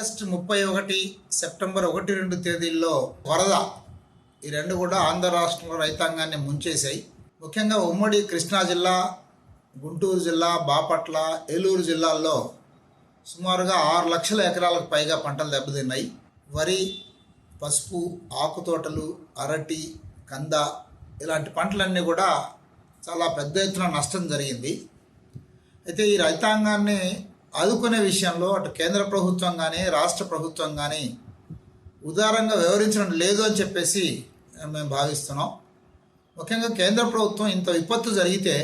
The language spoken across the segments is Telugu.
ఆగస్టు ముప్పై ఒకటి సెప్టెంబర్ ఒకటి రెండు తేదీల్లో వరద. ఈ రెండు కూడా ఆంధ్ర రాష్ట్రంలో రైతాంగాన్ని ముంచేశాయి. ముఖ్యంగా ఉమ్మడి కృష్ణా జిల్లా గుంటూరు జిల్లా బాపట్ల ఏలూరు జిల్లాల్లో సుమారుగా ఆరు లక్షల ఎకరాలకు పైగా పంటలు దెబ్బతిన్నాయి. వరి పసుపు ఆకుతోటలు అరటి కంద ఇలాంటి పంటలన్నీ కూడా చాలా పెద్ద ఎత్తున నష్టం జరిగింది. అయితే ఈ రైతాంగాన్ని ఆదుకునే విషయంలో అటు కేంద్ర ప్రభుత్వం కానీ రాష్ట్ర ప్రభుత్వం కానీ ఉదారంగా వివరించడం లేదు అని చెప్పేసి మేము భావిస్తున్నాం. ముఖ్యంగా కేంద్ర ప్రభుత్వం ఇంత విపత్తు జరిగితే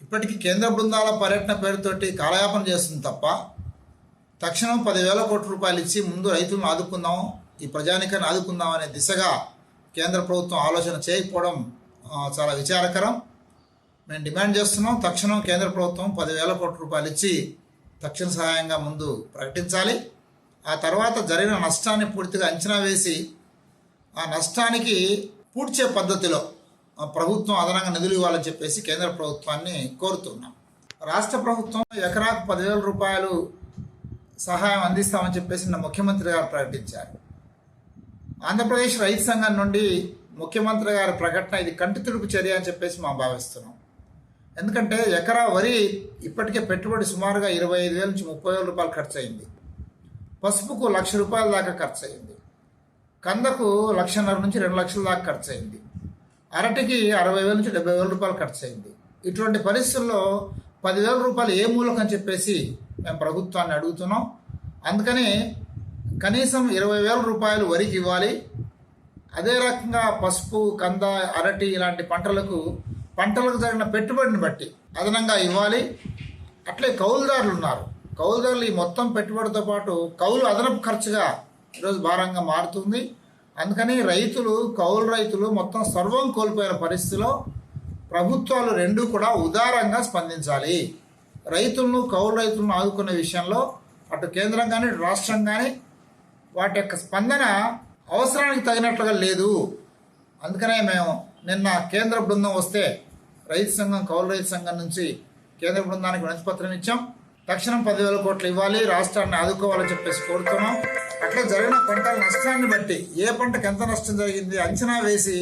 ఇప్పటికీ కేంద్ర బృందాల పర్యటన పేరుతోటి కాలయాపన చేస్తుంది తప్ప తక్షణం పదివేల కోట్ల రూపాయలు ఇచ్చి ముందు రైతులను ఆదుకుందాం ఈ ప్రజానికాన్ని ఆదుకుందాం అనే దిశగా కేంద్ర ప్రభుత్వం ఆలోచన చేయకపోవడం చాలా విచారకరం. మేము డిమాండ్ చేస్తున్నాం తక్షణం కేంద్ర ప్రభుత్వం పదివేల కోట్ల రూపాయలు ఇచ్చి తక్షణ సహాయంగా ముందు ప్రకటించాలి. ఆ తర్వాత జరిగిన నష్టాన్ని పూర్తిగా అంచనా వేసి ఆ నష్టానికి పూడ్చే పద్ధతిలో ఆ ప్రభుత్వం అదనంగా నిధులు ఇవ్వాలని చెప్పేసి కేంద్ర ప్రభుత్వాన్ని కోరుతున్నాం. రాష్ట్ర ప్రభుత్వం ఎకరాకు పదివేల రూపాయలు సహాయం అందిస్తామని చెప్పేసి నిన్న ముఖ్యమంత్రి గారు ప్రకటించారు. ఆంధ్రప్రదేశ్ రైతు సంఘం నుండి ముఖ్యమంత్రి గారి ప్రకటన ఇది కంటి తుడుపు చర్య అని చెప్పేసి మేము భావిస్తున్నాం. ఎందుకంటే ఎకరా వరి ఇప్పటికే పెట్టుబడి సుమారుగా ఇరవై ఐదు వేల నుంచి ముప్పై వేల రూపాయలు ఖర్చు అయింది పసుపుకు లక్ష రూపాయల దాకా ఖర్చు అయింది కందకు లక్షన్నర నుంచి రెండు లక్షల దాకా ఖర్చు అయింది అరటికి అరవై వేల నుంచి డెబ్బై వేల రూపాయలు ఖర్చు అయింది ఇటువంటి పరిస్థితుల్లో పదివేల రూపాయలు ఏ మూలకం చెప్పేసి మేము ప్రభుత్వాన్ని అడుగుతున్నాం. అందుకని కనీసం ఇరవై వేల రూపాయలు వరికి ఇవ్వాలి. అదే రకంగా పసుపు కంద అరటి ఇలాంటి పంటలకు పంటలకు జరిగిన పెట్టుబడిని బట్టి అదనంగా ఇవ్వాలి. అట్లే కౌలుదారులు ఉన్నారు. కౌలుదారులు ఈ మొత్తం పెట్టుబడితో పాటు కౌలు అదనపు ఖర్చుగా ఈరోజు భారంగా మారుతుంది. అందుకని రైతులు కౌలు రైతులు మొత్తం సర్వం కోల్పోయిన పరిస్థితిలో ప్రభుత్వాలు రెండూ కూడా ఉదారంగా స్పందించాలి. రైతులను కౌలు రైతులను ఆదుకునే విషయంలో అటు కేంద్రం కానీ రాష్ట్రం కానీ వాటి యొక్క స్పందన అవసరానికి తగినట్లుగా లేదు. అందుకనే మేము నిన్న కేంద్ర బృందం వస్తే రైతు సంఘం కౌలు రైతు సంఘం నుంచి కేంద్ర బృందానికి వినతిపత్రం ఇచ్చాం. తక్షణం పదివేల కోట్లు ఇవ్వాలి రాష్ట్రాన్ని ఆదుకోవాలని చెప్పేసి కోరుతున్నాం. అట్లా జరిగిన పంటల నష్టాన్ని బట్టి ఏ పంటకు ఎంత నష్టం జరిగింది అంచనా వేసి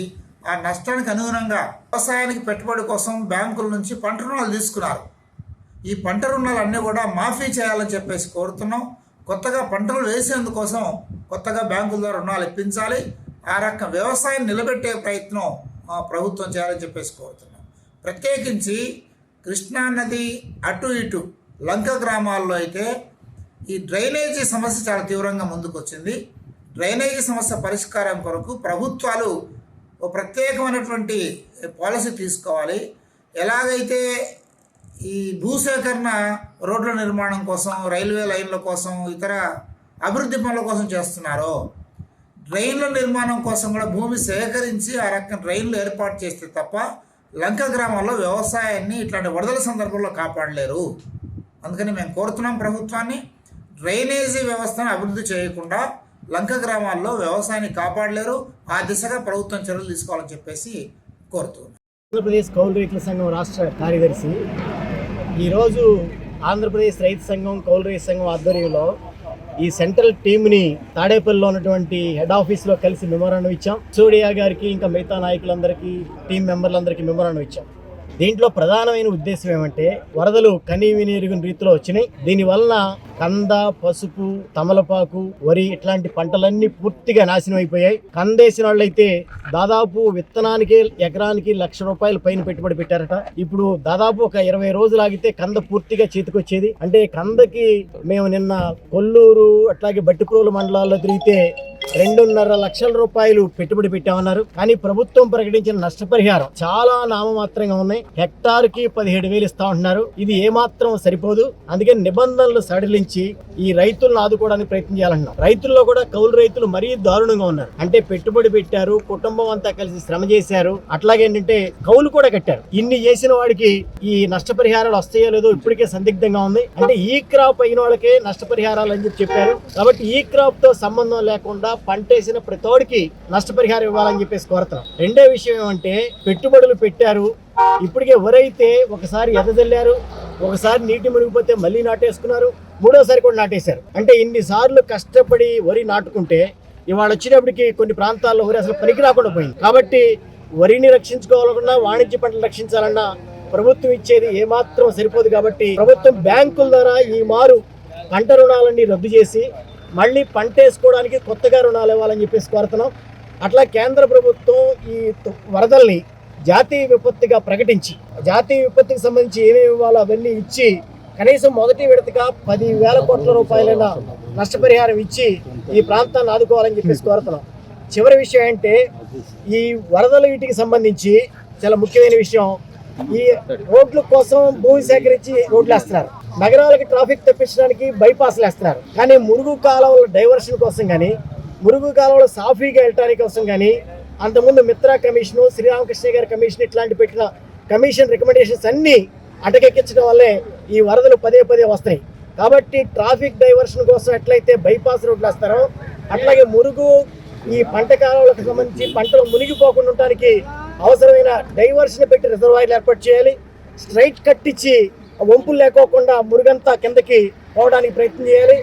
ఆ నష్టానికి అనుగుణంగా వ్యవసాయానికి పెట్టుబడి కోసం బ్యాంకుల నుంచి పంట రుణాలు తీసుకున్నారు. ఈ పంట రుణాలన్నీ కూడా మాఫీ చేయాలని చెప్పేసి కోరుతున్నాం. కొత్తగా పంటలు వేసేందుకోసం కొత్తగా బ్యాంకుల ద్వారా రుణాలు ఇప్పించాలి. ఆ రకం వ్యవసాయం నిలబెట్టే ప్రయత్నం ప్రభుత్వం చేయాలని చెప్పేసి కోరుతున్నాం. ప్రత్యేకించి కృష్ణా నది అటు ఇటు లంక గ్రామాల్లో అయితే ఈ డ్రైనేజీ సమస్య చాలా తీవ్రంగా ముందుకొచ్చింది. డ్రైనేజీ సమస్య పరిష్కారం కొరకు ప్రభుత్వాలు ఓ ప్రత్యేకమైనటువంటి పాలసీ తీసుకోవాలి. ఎలాగైతే ఈ భూసేకరణ రోడ్ల నిర్మాణం కోసం రైల్వే లైన్ల కోసం ఇతర అభివృద్ధి పనుల కోసం చేస్తున్నారో డ్రైన్ల నిర్మాణం కోసం కూడా భూమి సేకరించి ఆ రకం డ్రైన్లు ఏర్పాటు చేస్తే తప్ప లంక గ్రామాల్లో వ్యవసాయాన్ని ఇట్లాంటి వరదల సందర్భంలో కాపాడలేరు. అందుకని మేము కోరుతున్నాం ప్రభుత్వాన్ని డ్రైనేజీ వ్యవస్థను అభివృద్ధి చేయకుండా లంక గ్రామాల్లో వ్యవసాయాన్ని కాపాడలేరు. ఆ దిశగా ప్రభుత్వం చర్యలు తీసుకోవాలని చెప్పేసి కోరుతున్నాం. ఆంధ్రప్రదేశ్ కౌలు రైతుల సంఘం రాష్ట్ర కార్యదర్శి ఈరోజు ఆంధ్రప్రదేశ్ రైతు సంఘం కౌలు రైతు సంఘం ఆధ్వర్యంలో ఈ సెంట్రల్ టీమ్ని తాడేపల్లిలో ఉన్నటువంటి హెడ్ ఆఫీస్లో కలిసి మెమోరాండం ఇచ్చాం. సూడియా గారికి ఇంకా మిగతా నాయకులందరికీ టీం మెంబర్లందరికీ మెమోరాండం ఇచ్చాం. దీంట్లో ప్రధానమైన ఉద్దేశం ఏమంటే వరదలు కనీవినీరుగిన రీతిలో వచ్చినాయి. దీనివలన కంద పసుపు తమలపాకు వరి ఇట్లాంటి పంటలన్నీ పూర్తిగా నాశనం అయిపోయాయి. కందేసిన వాళ్ళైతే దాదాపు విత్తనానికి ఎకరానికి లక్ష రూపాయలు పైన పెట్టుబడి పెట్టారట. ఇప్పుడు దాదాపు ఒక ఇరవై రోజులు ఆగితే కంద పూర్తిగా చేతికొచ్చేది. అంటే కందకి మేము నిన్న కొల్లూరు అట్లాగే బట్టిప్రోలు మండలాల్లో తిరిగితే రెండున్నర లక్షల రూపాయలు పెట్టుబడి పెట్టామన్నారు. కానీ ప్రభుత్వం ప్రకటించిన నష్టపరిహారం చాలా నామమాత్రంగా ఉన్నాయి. హెక్టార్కి పదిహేడు వేలు ఇస్తా ఉంటున్నారు ఇది ఏమాత్రం సరిపోదు. అందుకే నిబంధనలు సడలించి ఈ రైతులను ఆదుకోవడానికి ప్రయత్నం చేయాలంటున్నాం. రైతుల్లో కూడా కౌలు రైతులు మరీ దారుణంగా ఉన్నారు. అంటే పెట్టుబడి పెట్టారు కుటుంబం అంతా కలిసి శ్రమ చేశారు. అట్లాగే ఏంటంటే కౌలు కూడా కట్టారు. ఇన్ని చేసిన వాడికి ఈ నష్టపరిహారాలు వస్తాయో లేదో ఇప్పటికే సందిగ్ధంగా ఉంది. అంటే ఈ క్రాప్ అయిన వాళ్ళకే నష్టపరిహారాలు అని చెప్పి చెప్పారు. కాబట్టి ఈ క్రాప్తో సంబంధం లేకుండా పంట వేసిన ప్రతోడికి నష్టపరిహారం ఇవ్వాలని చెప్పేసి కోరుతున్నాం. రెండో విషయం ఏమంటే పెట్టుబడులు పెట్టారు. ఇప్పటికే వరైతే ఒకసారి ఎదజల్లారు ఒకసారి నీటి మునిగిపోతే మళ్ళీ నాటేసుకున్నారు మూడోసారి కూడా నాటేశారు. అంటే ఇన్నిసార్లు కష్టపడి వరి నాటుకుంటే ఇవాళ వచ్చినప్పటికి కొన్ని ప్రాంతాల్లో వరి అసలు పనికి రాకుండా పోయింది. కాబట్టి వరిని రక్షించుకోవాలన్నా వాణిజ్య పంటలు రక్షించాలన్నా ప్రభుత్వం ఇచ్చేది ఏమాత్రం సరిపోదు కాబట్టి ప్రభుత్వం బ్యాంకుల ద్వారా ఈ మారు పంట రుణాలన్నీ రద్దు చేసి మళ్ళీ పంట వేసుకోవడానికి కొత్తగా రుణాలు ఇవ్వాలని చెప్పేసి కోరుతున్నాం. అట్లా కేంద్ర ప్రభుత్వం ఈ వరదల్ని జాతీయ విపత్తిగా ప్రకటించి జాతీయ విపత్తికి సంబంధించి ఏమేమి ఇవ్వాలో అవన్నీ ఇచ్చి కనీసం మొదటి విడతగా పది వేల కోట్ల రూపాయలైన నష్టపరిహారం ఇచ్చి ఈ ప్రాంతాన్ని ఆదుకోవాలని చెప్పేసి కోరుతున్నాం. చివరి విషయం ఏంటంటే ఈ వరదల వీటికి సంబంధించి చాలా ముఖ్యమైన విషయం ఈ రోడ్ల కోసం భూమి సేకరించి రోడ్లు వేస్తున్నారు. నగరాలకి ట్రాఫిక్ తప్పించడానికి బైపాస్లు వేస్తున్నారు. కానీ మురుగు కాలువల డైవర్షన్ కోసం కానీ మురుగు కాలువలు సాఫీగా వెళ్ళటానికి కోసం కానీ అంతకుముందు మిత్రా కమిషను శ్రీరామకృష్ణ గారి కమిషన్ ఇట్లాంటి పెట్టిన కమిషన్ రికమెండేషన్స్ అన్నీ అటకెక్కించడం వల్లే ఈ వరదలు పదే పదే వస్తాయి కాబట్టి ట్రాఫిక్ డైవర్షన్ కోసం ఎట్లయితే బైపాస్ రోడ్లు వేస్తారో అట్లాగే మురుగు ఈ పంట కాలాలకు సంబంధించి పంటలు మునిగిపోకుండా ఉండటానికి అవసరమైన డైవర్షన్ పెట్టి రిజర్వాయర్లు ఏర్పాటు చేయాలి. స్ట్రైట్ కట్టించి వంపులు లేకోకుండా మురుగంతా కిందకి పోవడానికి ప్రయత్నం చేయాలి.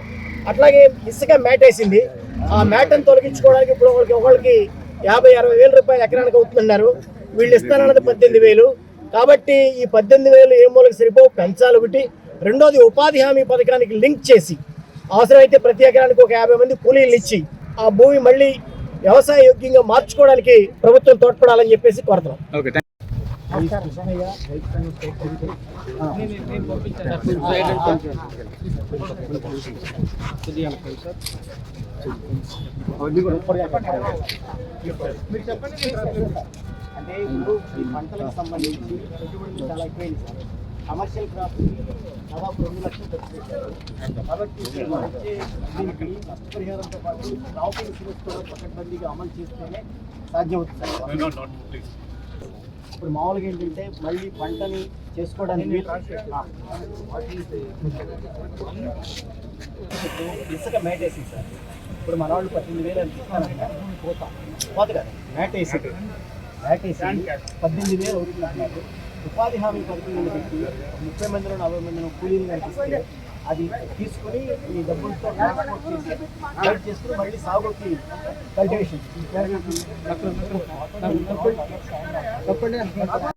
అట్లాగే ఇసుక మ్యాట్ వేసింది. ఆ మ్యాట్ని తొలగించుకోవడానికి ఇప్పుడు ఒకరికి ఒకరికి యాభై అరవై వేల రూపాయలు ఎకరానికి అవుతుందన్నారు. వీళ్ళు ఇస్తానన్నది పద్దెనిమిది వేలు. కాబట్టి ఈ పద్దెనిమిది వేలు ఏ మూలకి సరిపో పెంచాలి ఒకటి. రెండోది ఉపాధి హామీ పథకానికి లింక్ చేసి అవసరమైతే ప్రతి ఎకరానికి ఒక యాభై మంది కూలీలు ఇచ్చి ఆ భూమి మళ్ళీ వ్యవసాయ యోగ్యంగా మార్చుకోవడానికి ప్రభుత్వం తోడ్పడాలని చెప్పేసి కోరుతున్నాం. అంటే ఇప్పుడు ఈ పంటలకు సంబంధించి పెట్టుబడులు చాలా ఎక్కువైంది సార్. కమర్షియల్ క్రాప్ దాదాపు రెండు లక్షలు ఖర్చు పెట్టారు. కాబట్టి దీనికి నష్టపరిహారంతో పాటు క్రాప్ ఇన్సూరెన్స్ కూడా పకడ్బందీగా అమలు చేస్తేనే సాధ్యమవుతుంది. సార్ ఇప్పుడు మామూలుగా ఏంటంటే మళ్ళీ పంటని చేసుకోవడానికి ఇసుక మేట వేసింది సార్. ఇప్పుడు మన వాళ్ళు పద్దెనిమిది వేలు ఎంత ఇస్తారంట? పోత. పోత కదా. మేట వేసి. మేట వేసి పద్దెనిమిది వేలు అవుతుంది ఉపాధి హామీ పథకం పెట్టి ముప్పై మందిలో నలభై మందిలో కూలీలు కనిపిస్తే అది తీసుకుని ఈ డబ్బులతో ట్రాన్స్పోర్ట్ చేసి గైడ్ చేసుకుని మళ్ళీ సాగుకి కల్టివేషన్. తప్పండి